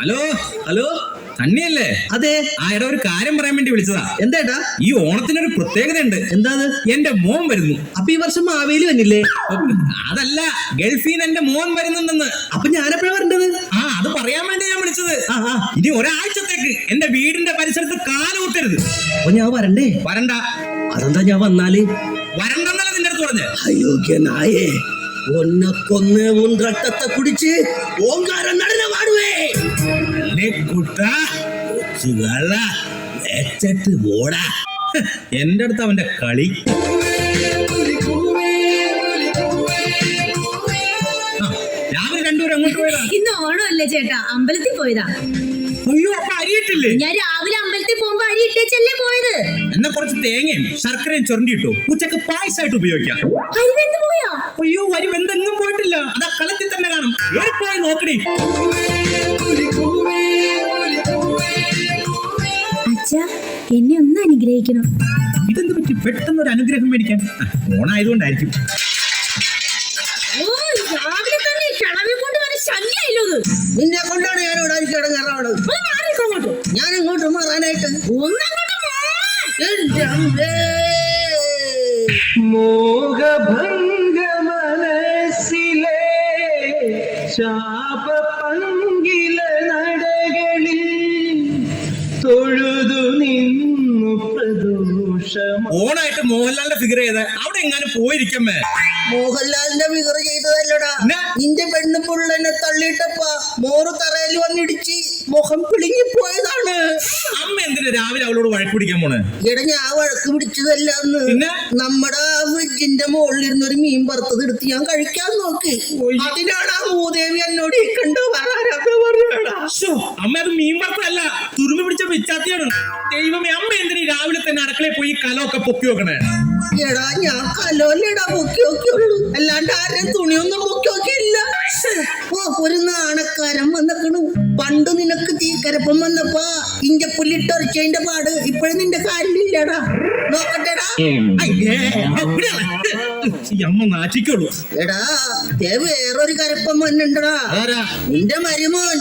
Hello hello സണ്ണിയല്ലേ അതെ. ആ എടാ ഒരു കാര്യം പറയാൻ വേണ്ടി വിളിച്ചതാ. എന്താ ഈ ഓണത്തിനൊരു പ്രത്യേകതയുണ്ട്. എന്താ? എന്റെ മോൻ വരുന്നു. അപ്പൊ ഈ വർഷം മാവേലി വന്നില്ലേ? അതല്ല ഗൾഫിൽ നിന്ന് എന്റെ മോൻ വരുന്നുണ്ടെന്ന്. അപ്പൊ ഞാനെപ്പോഴാ വരേണ്ടത്? ആ അത് പറയാൻ വേണ്ടി ഞാൻ വിളിച്ചത്. ഇനി ഒരാഴ്ചത്തേക്ക് എന്റെ വീടിന്റെ പരിസരത്ത് കാലുകുത്തരുത് അപ്പൊ ഞാൻ വരണ്ടേ? വരണ്ട. അതെന്താ ഞാൻ വന്നാൽ? വരണ്ടെന്നല്ല നിന്റെ അടുത്ത് പറഞ്ഞേ? അയ്യോ അയോഗ്യനായേ. കുടിച്ച് ഓങ്കാരം നടന പാടുവേ. അല്ലേ കുട്ടാ കൊച്ചുകള വെച്ചിട്ട് പോടാ എന്റെ അടുത്ത് അവന്റെ കളി. രാവിലെ രണ്ടുപേരും അങ്ങോട്ട് പോയതാ. ഇന്ന് ഓണമല്ലേ ചേട്ടാ? അമ്പലത്തിൽ പോയതാ. അയ്യോ അപ്പൊ അരിയിട്ടില്ലേ? ഞാൻ പോകുമ്പോ അരി ഇട്ടേച്ചല്ലേ പോയത്? എന്നാ കുറച്ച് തേങ്ങയും ശർക്കരയും ചുരണ്ടിയിട്ടു. ഉച്ചയ്ക്ക് പായസമായിട്ട് ഉപയോഗിക്കാം. അരി വെന്ത് പോയോ? അയ്യോ അരി വെന്തെങ്ങും പോയിട്ടില്ല. അതാ കളത്തിൽ തന്നെ കാണും. പോയി നോക്കടി. അച്ഛാ എന്നെ ഒന്ന് അനുഗ്രഹിക്കണം. ഇതെന്ത് പറ്റി? പെട്ടെന്ന് ഒരു അനുഗ്രഹം മേടിക്കാൻ. ഓണായതുകൊണ്ടായിരിക്കും. അമ്മേ. മോഹഭംഗ മനസ്സിലെ ശാപ പങ്കില നടകളിൽ തൊഴുതു നിന്നു പ്രദോഷം ഓണായിട്ട് മോഹൻലാലിന്റെ ഫിഗർ ചെയ്ത അവിടെ എങ്ങാനും പോയിരിക്കമ്മേ മോഹൻലാലിന്റെ ഫിഗർ ചെയ്തതല്ലടാ. പെണ്ണു പുള്ളനെ തള്ളിയിട്ടപ്പ. മോറ് തറയിൽ വന്നിടിച്ച് മുഖം പിളിങ്ങി പോയതാണ്. അമ്മ എന്തിനാ രാവിലെ അവളോട് വഴക്ക് പിടിക്കാൻ പോണേ? എടാ ഞാൻ വഴക്ക് പിടിച്ചതല്ല അന്ന്? നമ്മുടെ ഫ്രിഡ്ജിന്റെ മുകളിലിരുന്ന് ഒരു മീൻ വറുത്തത് എടുത്ത് ഞാൻ കഴിക്കാൻ നോക്കി. അതിനാണ് ആ മൂദേവി എന്നോട് കണ്ടു അമ്മ അത് മീൻ വറുത്തല്ല തുരുമ്പ് പിടിച്ച പിച്ചാത്തിയാണ്. ദൈവമേ അമ്മ എന്തിനു രാവിലെ തന്നെ അടുക്കളയിൽ പോയി കലമൊക്കെ പൊക്കി വെക്കണേ? എടാ ഞാൻ കലോല്ലേടാ പൊക്കി നോക്കിയുള്ളൂ അല്ലാണ്ട് ആരെയും തുണിയൊന്നും പൊക്കി നോക്കിയില്ല ഒരു നാണക്കാരൻ വന്നക്കണു. പണ്ട് നിനക്ക് തീക്കരപ്പം വന്നപ്പോ പുല്ലിട്ടൊരച്ചതിന്റെ പാട്. ഇപ്പോഴും നിന്റെ കാലിലില്ലടാ നോക്കട്ടെടാ. അയ്യേ. ഈ അമ്മ നാറ്റിക്കുള്ളൂ എടാ ദേവ് വേറൊരു കരപ്പം വന്നിണ്ടടാ. ആരാ? നിന്റെ മരുമോൻ.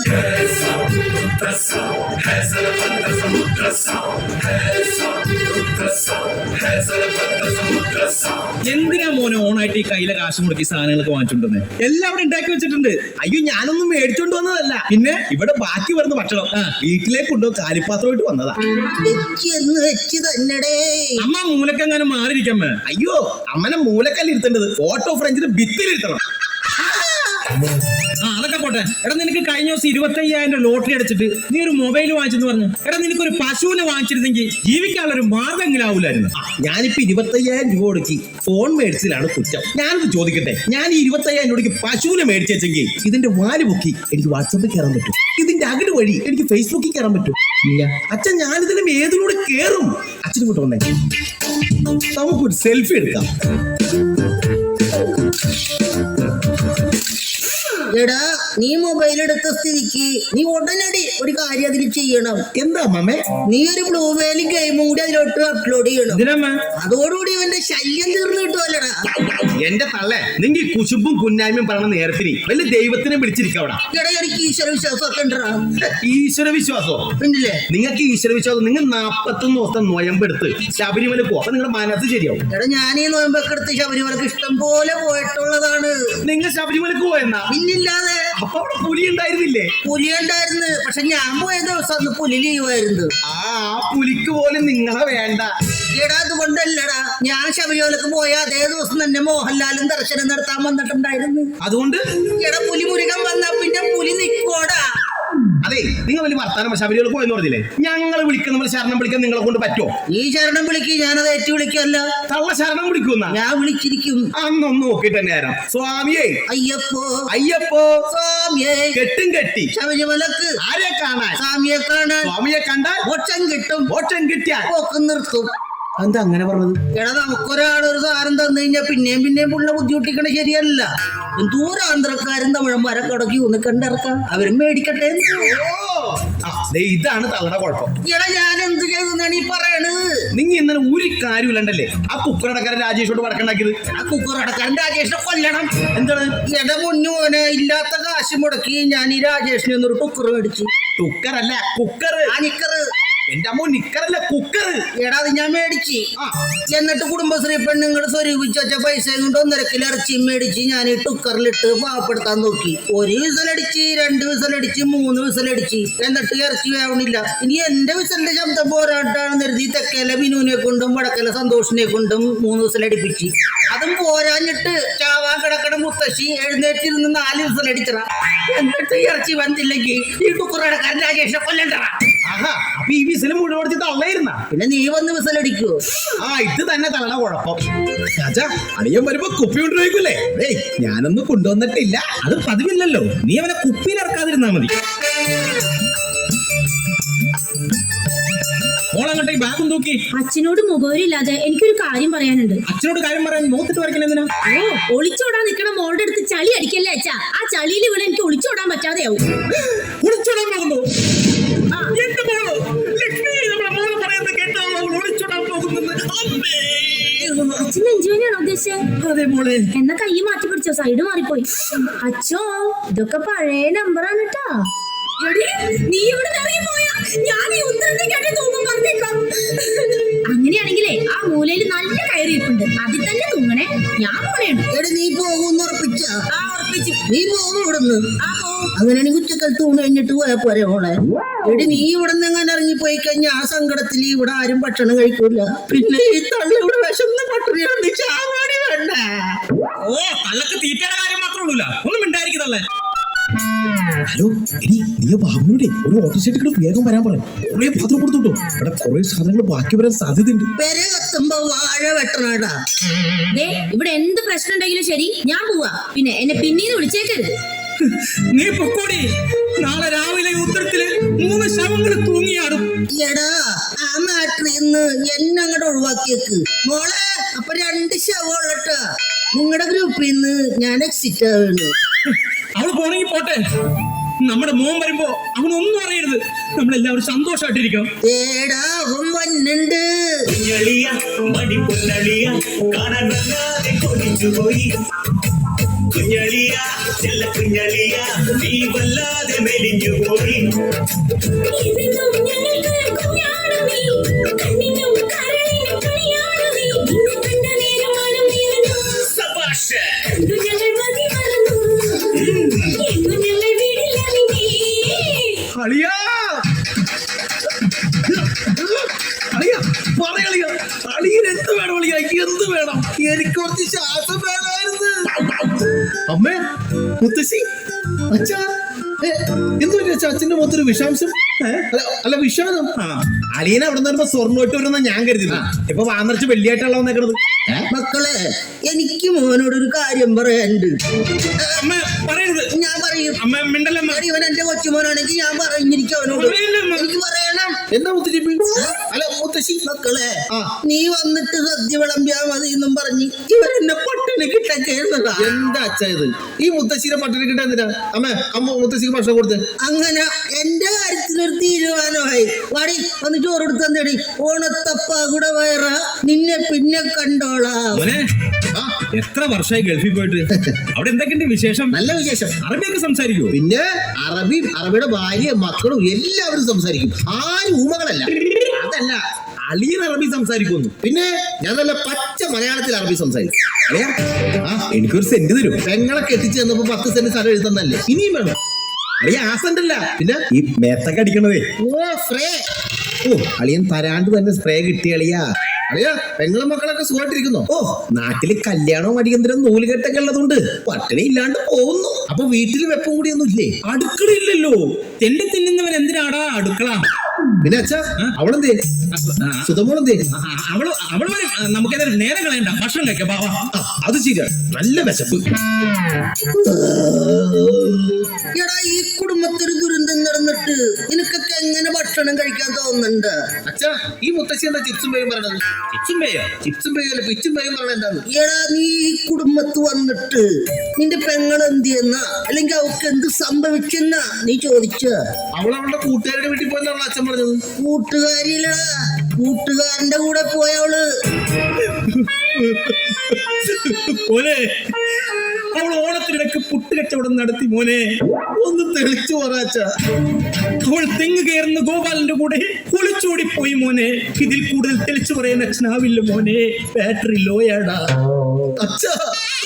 എന്തിനാ മോനെ ഓണായിട്ട് ഈ കയ്യിലെ കാശ് മുടക്കി സാധനങ്ങളൊക്കെ വാങ്ങിച്ചിട്ടുണ്ടെന്ന് എല്ലാം അവിടെ ഉണ്ടാക്കി വെച്ചിട്ടുണ്ട്. അയ്യോ ഞാനൊന്നും മേടിച്ചോണ്ട് വന്നതല്ല. പിന്നെ? ഇവിടെ ബാക്കി വരുന്ന ഭക്ഷണം. വീട്ടിലേക്ക് കൊണ്ടുപോയി കാലിപ്പാത്രമായിട്ട് വന്നതാ. വെച്ച് തന്നെടേ. അമ്മ മൂലക്കെങ്ങാനും മാറിയിരിക്കമ്മ? അയ്യോ അമ്മനെ മൂലക്കല്ല ഇരുത്തേണ്ടത്. ഓട്ടോ ഫ്രഞ്ചിന് ഭിത്തിയിലിരുത്തണം ആ. അതൊക്കെ പോട്ടെ എടാ നിനക്ക് കഴിഞ്ഞ ദിവസം ഇരുപത്തി അയ്യായിരം ലോട്ടറി അടിച്ചിട്ട് നീ ഒരു മൊബൈൽ വാങ്ങിച്ചെന്ന് പറഞ്ഞു. എടാ നിനക്ക് ഒരു പശുവിനെ വാങ്ങിച്ചിരുന്നെങ്കിൽ ജീവിക്കാനുള്ള ഒരു മാർഗമെങ്കിലും ആവൂലായിരുന്നു. ഞാനിപ്പോ ഇരുപത്തയ്യായിരം രൂപ കൊടുക്കി ഫോൺ മേടിച്ചിലാണ് കുറ്റം. ഞാനത് ചോദിക്കട്ടെ ഞാൻ ഈ ഇരുപത്തയ്യായിരം രൂപയ്ക്ക് പശുവിനെ മേടിച്ചെങ്കിൽ ഇതിന്റെ വാൽ പൊക്കി എനിക്ക് വാട്സപ്പിൽ കയറാൻ പറ്റും. ഇതിന്റെ അകട് വഴി എനിക്ക് ഫേസ്ബുക്കിൽ കയറാൻ പറ്റും. ഇല്ല. അച്ഛൻ ഞാനിതിനും ഏതിലൂടെ കയറും. അച്ഛൻ കൂട്ടം വന്നേ. നമുക്കൊരു സെൽഫി എടുക്കാം. എടാ നീ മൊബൈൽ എടുത്ത സ്ഥിതിക്ക് നീ ഉടനടി ഒരു കാര്യം അതിൽ ചെയ്യണം. എന്താ മമ്മേ നീ ഒരു ബ്ലൂ വേലി ഗെയിമും കൂടി അതിലോട്ട് അപ്ലോഡ് ചെയ്യണം. അതോടുകൂടി ഇവന്റെ ശല്യം തീർന്നു കിട്ടുമല്ലടാ എന്റെ തള്ളേ നിങ്ങ ഈ കുശുമ്പും കുന്നായ്മയും പറഞ്ഞ നേരത്തിന് വല്ല ദൈവത്തിനെ വിളിച്ചിരിക്കും എടാ എനിക്ക് ഈശ്വര വിശ്വാസമൊക്കെ ഉണ്ടടാ. ഈശ്വര വിശ്വാസോ? ഉണ്ടല്ലേ? നിങ്ങൾക്ക് ഈശ്വര വിശ്വാസം നിങ്ങൾ നാപ്പത്തൊന്ന് ദിവസം നോയമ്പെടുത്ത് ശബരിമല പോകും അപ്പൊ നിങ്ങളുടെ മനസ്സ് ശരിയാവും. എടാ ഞാൻ ഈ നോയമ്പൊക്കെ എടുത്ത് ശബരിമലക്ക് ഇഷ്ടം പോലെ പോയിട്ടുള്ളതാണ്. നിങ്ങൾ ശബരിമലക്ക് പോയെന്നാ? പിന്നില്ലാതെ അപ്പൊ അവിടെ പുലി ഉണ്ടായിരുന്നില്ലേ? പുലി ഉണ്ടായിരുന്നു. പക്ഷെ ഞാൻ പോയ ദിവസം അന്ന് പുലി ലീവായിരുന്നു. ആ ആ പുലിക്ക് പോലും നിങ്ങളെ വേണ്ട. എടാ അതുകൊണ്ടല്ലടാ. ഞാൻ ശബരിമലക്ക് പോയ അതേ ദിവസം തന്നെ മോഹൻലാലും ദർശനം നടത്താൻ വന്നിട്ടുണ്ടായിരുന്നു. അതുകൊണ്ട്? എടാ പുലി മുരുകൻ വന്ന പിന്നെ പുലി നിക്കോടാ. അതെ നിങ്ങൾ വലിയ വർത്താനം ശബരിമല പോയെന്ന് പറഞ്ഞില്ലേ? ഞങ്ങൾ വിളിക്കുന്ന ശരണം വിളിക്കാൻ നിങ്ങളെ കൊണ്ട് പറ്റുമോ ഈ ശരണം വിളിക്ക് ഞാനത് ഏറ്റു വിളിക്കല്ല തള്ള ശരണം വിളിക്കുന്ന? ഞാൻ വിളിച്ചിരിക്കും. അന്നൊന്ന് നോക്കിട്ട് തന്നെ ആരാം സ്വാമിയേ. അയ്യപ്പോ. അയ്യപ്പോ. സ്വാമിയെ. കെട്ടും കെട്ടി. ശബരിമലക്ക്. ആരെ കാണാൻ? സ്വാമിയെ കാണാൻ. സ്വാമിയെ കണ്ടാൽ മോക്ഷം കിട്ടും. മോക്ഷം കിട്ടിയാൽ പോക്ക് നിർത്തും. എന്താ അങ്ങനെ പറഞ്ഞത്? എടാ നമുക്കൊരാൾ ഒരു സാധനം തന്നു കഴിഞ്ഞാൽ പിന്നെയും പിന്നെയും പുള്ള ബുദ്ധിമുട്ടിക്കണ ശരിയല്ല. എന്തോരം ആന്ധ്രക്കാരും തമിഴന്മാരൊക്കെ അടക്കി ഒന്ന് കണ്ടിറക്കാം. അവരും മേടിക്കട്ടെ ഇതാണ് തങ്ങളുടെ കുഴപ്പം. എടാ ഞാൻ എന്ത് ചെയ്തെന്നാണ് ഈ പറയണത്? നിങ്ങൾ ഇന്നലെ ഒരു കാര്യമില്ലണ്ടല്ലേ ആ കുക്കറടക്കാരൻ രാജേഷോട് വടക്കുണ്ടാക്കിയത് ആ കുക്കറടക്കാരൻ രാജേഷിനെ കൊല്ലണം. എന്താണ്? എട മുന്നോനെ ഇല്ലാത്ത കാശ് മുടക്കി ഞാൻ ഈ രാജേഷിനെ ഒന്നൊരു കുക്കർ മേടിച്ചു. കുക്കറല്ല കുക്കർ ആ നിക്കറ്. എന്റെ അമ്മ നിക്കറല്ല കുക്കർ എടാ അത് ഞാൻ മേടിച്ച്. ആ. എന്നിട്ട് കുടുംബശ്രീ പെണ്ണുങ്ങൾ സ്വരൂപിച്ച് വെച്ച പൈസ കൊണ്ട് ഒന്നര കിലോ ഇറച്ചി മേടിച്ച് ഞാൻ ഈ കുക്കറിലിട്ട് പാവപ്പെടുത്താൻ നോക്കി. ഒരു വിസലടിച്ച് രണ്ട് വിസലടിച്ച് മൂന്ന് വിസലടിച്ച്. എന്നിട്ട് ഇറച്ചി വേവണില്ല. ഇനി എന്റെ വിസലിന്റെ ശബ്ദം പോരാട്ടാണെന്ന് കരുതി തെക്കേല ബിനുവിനെ കൊണ്ടും വടക്കല സന്തോഷിനെ കൊണ്ടും മൂന്ന് വിസലടിപ്പിച്ച്. അതും പോരാഞ്ഞിട്ട് ചാവാൻ കിടക്കണ മുത്തശ്ശി എഴുന്നേറ്റിരുന്ന് നാല് വിസലടിച്ചറ എന്നിട്ട് ഇറച്ചി വന്നില്ലെങ്കിൽ ഈ കുക്കറടക്കാരൻ രാജേഷിനെ കൊല്ലണ്ടറ ആഹാ അപ്പൊ ഈ വിസിൽ മുഴുവൻ കൊടുത്ത് തള്ളയിരുന്ന? പിന്നെ നീ വന്ന് വിസലടിക്കോ ആ ഇത് തന്നെ തള്ളണ കുഴപ്പം. രാജാ അളിയൻ വരുമ്പോ കുപ്പി കൊണ്ടുപോയിക്കൂലേ? ഏയ് ഞാനൊന്നും കൊണ്ടുവന്നിട്ടില്ല. അത് പതിവില്ലല്ലോ. നീ അവനെ കുപ്പിയിൽ ഇറക്കാതിരുന്നാ മതി. മോളങ്ങട്ടെ ഈ ബാഗും തൂക്കി. അച്ഛനോട് മുഖവരില്ലാതെ എനിക്കൊരു കാര്യം പറയാനുണ്ട്. അച്ഛനോട് കാര്യം പറയാൻ നോക്കിട്ട് വരയ്ക്കണം എന്തിനാ? ഓ ഒളിച്ചോടാൻ നിൽക്കണ മോളുടെ അടുത്ത് ചളി അടിക്കല്ലേ അച്ഛാ? ആ ചളിയിൽ വീണ് എനിക്ക് ഒളിച്ചോടാൻ പറ്റാതെയാവും. ഒളിച്ചോടാൻ പോകുന്നു. അച്ഛൻ നെഞ്ചുവേനാണോ ഉദ്ദേശിച്ചത് അതെ മോളെ. എന്നാ കൈ മാറ്റി പിടിച്ചോ സൈഡ് മാറിപ്പോയി. അച്ഛോ ഇതൊക്കെ പഴയ നമ്പറാണ് കേട്ടാ നീ ഇവിടെ ഞാൻ ഈ ഉത്തരത്തേക്കാട്ടി തൂങ്ങും പറഞ്ഞേക്കാം. അങ്ങനെയാണെങ്കിലേ ആ മൂലയിൽ നല്ല കയറിയിട്ടുണ്ട് അതിൽ തന്നെ തൂങ്ങണേ. ഞാൻ പോണേണ് എടി നീ ഉറപ്പിച്ച? ആ ഉറപ്പിച്ചു നീ പോകും ഇവിടുന്ന്. അങ്ങനെയാണെങ്കിൽ ഉച്ചക്കൽ തൂണ് കഴിഞ്ഞിട്ട് പോയാ പോരെ മോളെ? എടി നീ ഇവിടെ നിന്ന് എങ്ങനെ ഇറങ്ങി പോയി കഴിഞ്ഞാൽ ആ സങ്കടത്തിൽ ഇവിടെ ആരും ഭക്ഷണം കഴിക്കൂല. പിന്നെ? ഈ തള്ളി ഇവിടെ വിശന്ന് പട്ടിണിയാണ് ചാവാടി വേണ്ട? ഓ തള്ളക്ക് തീറ്റയുടെ കാര്യം മാത്രമേ ഉള്ളൂല. ഒന്നും മിണ്ടായിരിക്കുന്നല്ലേ ഹലോ എടി നീ ബാബുനോടെ ഒരു ഓട്ടോസൈറ്റിൽ വേഗം വരാൻ പറ. കുറെ പാത്രം കൊടുത്തോട്ടോ. ഇവിടെ കുറെ സാധനങ്ങൾ ബാക്കി വരാൻ സാധ്യതയുണ്ട്. പെര കത്തുമ്പോ വാഴ വെട്ടണടാ. ഇവിടെ എന്ത് പ്രശ്നം ഉണ്ടെങ്കിലും ശരി ഞാൻ പോവാ. പിന്നെ എന്നെ പിന്നീട് വിളിച്ചേക്കരുത് നീ പൊക്കോടി. നാളെ രാവിലെ ഉത്തരത്തിൽ മൂന്ന് ശവങ്ങൾ തൂങ്ങിയാടും. എടാ ആ നാട്ടിൽ നിന്ന് എന്നെ അങ്ങോട്ട് ഒഴിവാക്കിയേക്ക്. മോളെ അപ്പൊ രണ്ട് ശവമുള്ളട്ടാ നിങ്ങളുടെ ഗ്രൂപ്പിൽ നിന്ന് ഞാൻ എക്സിറ്റ് ആവുന്നു. അവൾ പോണെങ്കിൽ പോട്ടെ. നമ്മുടെ മോൻ വരുമ്പോ അവനൊന്നും അറിയരുത്. നമ്മളെല്ലാവരും സന്തോഷമായിട്ടിരിക്കണം ഏടാ അവൻ വന്നുണ്ട്. കുഞ്ഞളിയ ചെല്ല കുഞ്ഞളിയ നീ വല്ലാതെ മെലിഞ്ഞു പോയി. അമ്മേ മുത്തശ്ശി അച്ഛാ എന്ത് അച്ഛന്റെ മുഖത്തൊരു വിഷാംശം? അല്ല, വിഷാദം. അലീന അവിടെ നിന്ന് വരുമ്പോ വിട്ട് വരുന്ന ഞാൻ കരുതില്ല ഇപ്പൊ വാന്നറിച്ച് വെള്ളിയായിട്ടുള്ള വന്നേക്കണത്. മക്കളെ എനിക്ക് മോനോട് ഒരു കാര്യം പറയാനുണ്ട്. ഞാൻ പറയും. ഇവൻ എന്റെ കൊച്ചുമോനാണെങ്കിൽ ഞാൻ പറഞ്ഞിരിക്കും അവനോട്. എനിക്ക് പറയണം എന്താ മുത്തശ്ശി അല്ല മുത്തശ്ശി മക്കളെ നീ വന്നിട്ട് സദ്യ വിളമ്പിയാ മതി എന്നും പറഞ്ഞ് ഇവരെന്നെ പട്ടിണി കിട്ടക്കേന്നതാ എന്താ അച്ഛാ ഇത്? ഈ മുത്തശ്ശിനെ പട്ടിണി കിട്ടാൻ എന്തിനാ? അമ്മ അമ്മ മുത്തശ്ശിക്ക് ഭക്ഷണം കൊടുത്ത്. അങ്ങനെ എന്റെ കാര്യത്തിനൊരു തീരുമാനമായി. വാടി വന്ന് ചോറ് കൊടുത്തന്തേടി ഓണത്തപ്പ കൂടെ വയറ. നിന്നെ പിന്നെ കണ്ടോളാം. എത്ര വർഷമായി ഗൾഫിൽ പോയിട്ട്? അവിടെ എന്തൊക്കെയുണ്ട് വിശേഷം? നല്ല വിശേഷം. അറബിയൊക്കെ സംസാരിക്കുവോ? പിന്നെ അറബി അറബിയുടെ ഭാര്യ മക്കളും എല്ലാവരും സംസാരിക്കും. ആരും ഊമകളല്ല. അതല്ല അളിയൻ അറബി സംസാരിക്കുന്നു. പിന്നെ ഞാൻ നല്ല പച്ച മലയാളത്തിൽ അറബി സംസാരിക്കും. ആ എനിക്കൊരു സെന്റ് തരും. പെങ്ങളെ കെട്ടിച്ച് തന്നപ്പോ പത്ത് സെന്റ് സ്ഥലം എഴുതുന്നല്ലേ ഇനിയും വേണം. അളിയ ആ സെന്റ് അല്ല പിന്നെ? ഈ മേത്തൊക്കെ അടിക്കണതേ. ഓ ഫ്രേ ഓ അളിയൻ തരാണ്ട് തന്നെ സ്പ്രേ കിട്ടിയ അളിയാ. അറിയാ പെങ്ങളും മക്കളൊക്കെ സുഖമായിട്ടിരിക്കുന്നു? ഓ നാട്ടിൽ കല്യാണവും അടിയന്തരം നൂലുകെട്ടൊക്കെ ഉള്ളതുകൊണ്ട് പട്ടിണി ഇല്ലാണ്ട് പോകുന്നു. അപ്പൊ വീട്ടിൽ വെപ്പം കൂടിയൊന്നും ഇല്ലേ? അടുക്കളയില്ലല്ലോ. തെണ്ടി തിന്നുന്നവൻ എന്തിനാടാ അടുക്കള? പിന്നെ അച്ഛാ അവളെന്തേ? സുതമോളെന്തേ അവൾ അവൾ വരും ആ, നേരം കളയണ്ട ഭക്ഷണം കഴിക്കാം ബാബാ അത് ശരിയാണ് നല്ല വിശപ്പ്. എടാ ഈ കുടുംബത്തിൽ ദുരന്തം നടന്നിട്ട് നിനക്കൊക്കെ എങ്ങനെ ഭക്ഷണം കഴിക്കാൻ തോന്നുന്നുണ്ട്? അച്ഛാ ഈ മുത്തശ്ശി എന്താ ചിപ്സും പേയും പറയണത്? ചിപ്സും പേയോ? ചിപ്സും പേയും അല്ല പിച്ചും പേയും പറയണത് എന്താണ് എടാ നീ ഈ കുടുംബത്ത് വന്നിട്ട് നിന്റെ പെങ്ങൾ എന്ത് ചെയ്യുന്ന അല്ലെങ്കിൽ അവൾക്ക് എന്ത് സംഭവിച്ചെന്ന നീ ചോദിച്ച? അവൾ അവളുടെ കൂട്ടുകാരുടെ വീട്ടിൽ പോയെന്നാണ് അച്ഛൻ പറഞ്ഞത്. കൂട്ടുകാരിയിലടാ. കൂട്ടുകാരന്റെ കൂടെ പോയവൾ. അവൾ ഓണത്തിനിടക്ക് പുട്ട് കച്ചവടം നടത്തി മോനെ. ഒന്ന് തെളിച്ചു പറയാച്ച അവൾ തെങ്ങ് കയറുന്ന ഗോപാലന്റെ കൂടെ കുളിച്ചൂടി പോയി മോനെ. ഇതിൽ കൂടുതൽ തെളിച്ചു പറയാൻ അച്ഛനാവില്ല മോനെ. ബാറ്ററി ലോയാടാ അച്ഛ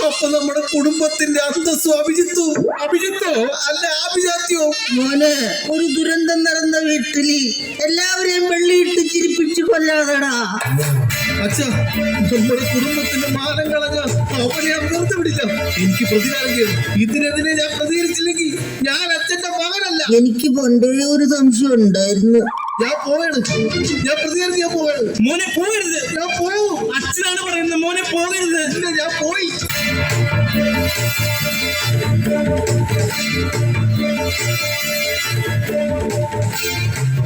അപ്പൊ നമ്മുടെ കുടുംബത്തിന്റെ അന്തസ്സു അഭിജിത്തു. അഭിജിത്തോ? അല്ല അഭിജാത്യോ മോനെ ഒരു ദുരന്തം നടന്ന വീട്ടിൽ എല്ലാവരെയും വെള്ളിയിട്ട് ചിരിപ്പിച്ചു കൊല്ലാതടാ. അച്ഛാ നമ്മുടെ കുടുംബത്തിന്റെ മാനം കളഞ്ഞ അവനെ വെറുതെ വിടില്ല. എനിക്ക് പ്രതികാരം ചെയ്തു ഇതിനെതിരെ ഞാൻ പ്രതികരിച്ചില്ലെങ്കിൽ ഞാൻ അച്ഛന്റെ മകനല്ല. എനിക്ക് പണ്ടേ ഒരു സംശയം ഉണ്ടായിരുന്നു. ഞാൻ പോവാണ്. ഞാൻ പ്രതികരിച്ച് ഞാൻ പോവാണ്. മോനെ പോകരുത്. ഞാൻ പോവും അച്ഛനാണ് പറയുന്നത്. മോനെ പോകരുത്. ഞാൻ പോയി.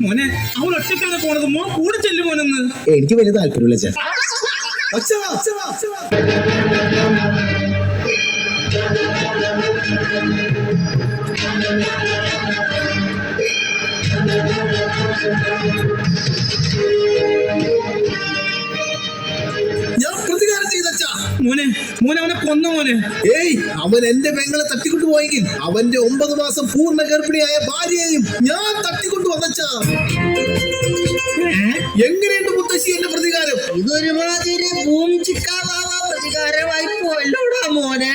മോനെ അവൾ ഒറ്റക്കാണ് പോണത്. മോൻ കൂടെ ചെല്ലു മോനെന്ന്. എനിക്ക് വലിയ താല്പര്യമില്ല അച്ഛാ മോനെ ഏയ് അവൻ എന്റെ പെങ്ങളെ തട്ടിക്കൊണ്ടു പോയെങ്കിൽ അവന്റെ ഒമ്പത് മാസം പൂർണ ഗർഭിണിയായ ഭാര്യയെയും ഞാൻ തട്ടിക്കൊണ്ടു വന്നച്ചാ എങ്ങനെയുണ്ട് മുത്തശ്ശി എന്റെ പ്രതികാരം? ഇതൊരുമാതിരി ഭൂം ചിക്കാവാവ പ്രതികാരമായി പോയല്ലോടാ മോനെ.